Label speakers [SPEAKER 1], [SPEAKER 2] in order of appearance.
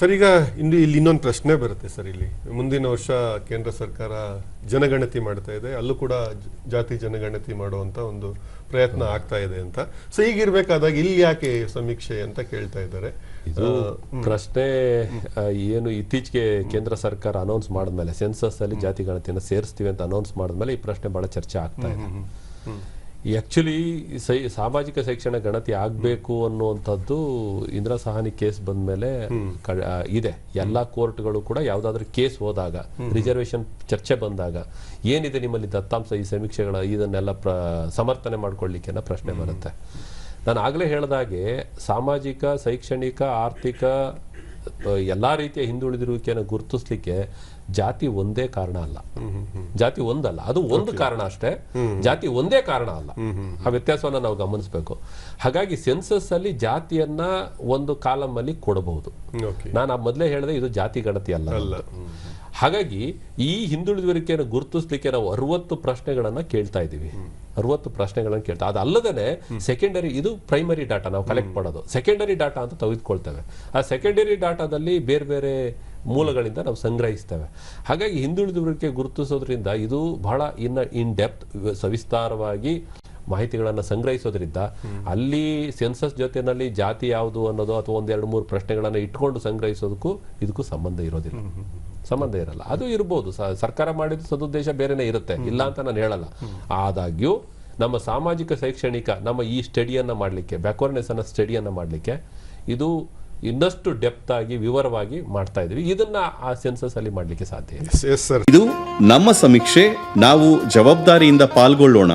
[SPEAKER 1] Sir ಈಗ ಇಂದು ಇಲ್ಲಿ ಇನ್ನೊಂದು ಪ್ರಶ್ನೆ ಬರುತ್ತೆ ಸರ್ ಇಲ್ಲಿ. ಮುಂದಿನ ವರ್ಷ ಕೇಂದ್ರ ಸರ್ಕಾರ ಜನಗಣತಿ ಮಾಡ್ತಾ ಇದೆ. ಅಲ್ಲೂ ಕೂಡ ಜಾತಿ ಜನಗಣತಿ ಮಾಡುವಂತ ಒಂದು ಪ್ರಯತ್ನ ಆಗ್ತಾ ಇದೆ ಅಂತ. ಸೊ ಈಗಿರ್ಬೇಕಾದಾಗ ಇಲ್ಲಿ ಯಾಕೆ ಸಮೀಕ್ಷೆ ಅಂತ ಕೇಳ್ತಾ ಇದ್ದಾರೆ.
[SPEAKER 2] ಇದು ಪ್ರಶ್ನೆ ಏನು ಇತ್ತೀಚೆಗೆ ಕೇಂದ್ರ ಸರ್ಕಾರ ಅನೌನ್ಸ್ ಮಾಡಿದ್ಮೇಲೆ ಸೆನ್ಸಸ್ ಅಲ್ಲಿ ಜಾತಿ ಗಣತಿಯನ್ನು ಸೇರಿಸ್ತೀವಿ ಅಂತ ಅನೌನ್ಸ್ ಮಾಡಿದ್ಮೇಲೆ ಈ ಪ್ರಶ್ನೆ ಬಹಳ ಚರ್ಚೆ ಆಗ್ತಾ ಇದೆ. ಆಕ್ಚುಲಿ ಸಾಮಾಜಿಕ ಶಿಕ್ಷಣ ಗಣತಿ ಆಗ್ಬೇಕು ಅನ್ನುವಂಥದ್ದು ಇಂದಿರಾ ಸಹಾನಿ ಕೇಸ್ ಬಂದ ಮೇಲೆ ಇದೆ. ಎಲ್ಲಾ ಕೋರ್ಟ್ಗಳು ಕೂಡ ಯಾವ್ದಾದ್ರು ಕೇಸ್ ಹೋದಾಗ ರಿಸರ್ವೇಶನ್ ಚರ್ಚೆ ಬಂದಾಗ ಏನಿದೆ ನಿಮ್ಮಲ್ಲಿ ದತ್ತಾಂಶ ಈ ಸಮೀಕ್ಷೆಗಳ ಇದನ್ನೆಲ್ಲ ಪ್ರ ಸಮರ್ಥನೆ ಮಾಡ್ಕೊಳ್ಳಿಕ್ಕೆ ಅನ್ನೋ ಪ್ರಶ್ನೆ ಬರುತ್ತೆ. ನಾನು ಆಗಲೇ ಹೇಳಿದಾಗೆ ಸಾಮಾಜಿಕ ಶೈಕ್ಷಣಿಕ ಆರ್ಥಿಕ ಎಲ್ಲಾ ರೀತಿಯ ಹಿಂದುಳಿದಿರುವಿಕೆಯನ್ನು ಗುರುತಿಸ್ಲಿಕ್ಕೆ ಜಾತಿ ಒಂದೇ ಕಾರಣ ಅಲ್ಲ. ಜಾತಿ ಒಂದಲ್ಲ ಅದು ಒಂದು ಕಾರಣ ಅಷ್ಟೇ. ಜಾತಿ ಒಂದೇ ಕಾರಣ ಅಲ್ಲ. ಆ ವ್ಯತ್ಯಾಸವನ್ನ ನಾವು ಗಮನಿಸಬೇಕು. ಹಾಗಾಗಿ ಸೆನ್ಸಸ್ ಅಲ್ಲಿ ಜಾತಿಯನ್ನ ಒಂದು ಕಾಲಮ್ ಅಲ್ಲಿ ಕೊಡಬಹುದು ನಾನು ಆ ಮೊದಲೇ ಹೇಳಿದೆ ಇದು ಜಾತಿ ಗಣತಿ ಅಲ್ಲ. ಹಾಗಾಗಿ ಈ ಹಿಂದುಳಿದವರಿಕೆಯನ್ನು ಗುರುತಿಸ್ಲಿಕ್ಕೆ ನಾವು ಅರವತ್ತು ಪ್ರಶ್ನೆಗಳನ್ನ ಕೇಳ್ತಾ ಇದ್ದೀವಿ. ಅರವತ್ತು ಪ್ರಶ್ನೆಗಳನ್ನು ಕೇಳ್ತಾ ಅದಲ್ಲದೆ ಸೆಕೆಂಡರಿ ಇದು ಪ್ರೈಮರಿ ಡಾಟಾ ನಾವು ಕಲೆಕ್ಟ್ ಮಾಡೋದು. ಸೆಕೆಂಡರಿ ಡಾಟಾ ಅಂತ ತೆಗೆದುಕೊಳ್ತೇವೆ. ಆ ಸೆಕೆಂಡರಿ ಡಾಟಾದಲ್ಲಿ ಬೇರೆ ಬೇರೆ ಮೂಲಗಳಿಂದ ನಾವು ಸಂಗ್ರಹಿಸ್ತೇವೆ. ಹಾಗಾಗಿ ಹಿಂದುಳಿದುವಿಕೆ ಗುರುತಿಸೋದ್ರಿಂದ ಇದು ಬಹಳ ಇನ್ನ ಇನ್ ಡೆಪ್ತ್ ಸವಿಸ್ತಾರವಾಗಿ ಮಾಹಿತಿಗಳನ್ನು ಸಂಗ್ರಹಿಸೋದ್ರಿಂದ ಅಲ್ಲಿ ಸೆನ್ಸಸ್ ಜೊತೆನಲ್ಲಿ ಜಾತಿ ಯಾವುದು ಅನ್ನೋದು ಅಥವಾ ಒಂದೆರಡು ಮೂರು ಪ್ರಶ್ನೆಗಳನ್ನು ಇಟ್ಕೊಂಡು ಸಂಗ್ರಹಿಸೋದಕ್ಕೂ ಇದಕ್ಕೂ ಸಂಬಂಧ ಇರೋದಿಲ್ಲ. ಸಂಬಂಧ ಇರಲ್ಲ. ಅದು ಇರ್ಬೋದು. ಸರ್ಕಾರ ಮಾಡಿದ ಸದುದ್ದೇಶ ಬೇರೆನೇ ಇರುತ್ತೆ. ಇಲ್ಲ ಅಂತ ನಾನು ಹೇಳಲ್ಲ. ಆದಾಗ್ಯೂ ನಮ್ಮ ಸಾಮಾಜಿಕ ಶೈಕ್ಷಣಿಕ ನಮ್ಮ ಈ ಸ್ಟಡಿಯನ್ನ ಮಾಡಲಿಕ್ಕೆ ಬ್ಯಾಕ್ವರ್ನೆಸ್ ಅನ್ನ ಸ್ಟಡಿಯನ್ನ ಮಾಡಲಿಕ್ಕೆ ಇದು ಇನ್ನಷ್ಟು ಡೆಪ್ತ್ ಆಗಿ ವಿವರವಾಗಿ ಮಾಡ್ತಾ ಇದೀವಿ ಇದನ್ನ ಆ ಸೆನ್ಸಸ್ ಅಲ್ಲಿ ಮಾಡ್ಲಿಕ್ಕೆ ಸಾಧ್ಯ ಇದೆ
[SPEAKER 1] ಎಸ್ ಸರ್
[SPEAKER 3] ಇದು ನಮ್ಮ ಸಮೀಕ್ಷೆ. ನಾವು ಜವಾಬ್ದಾರಿಯಿಂದ ಪಾಲ್ಗೊಳ್ಳೋಣ.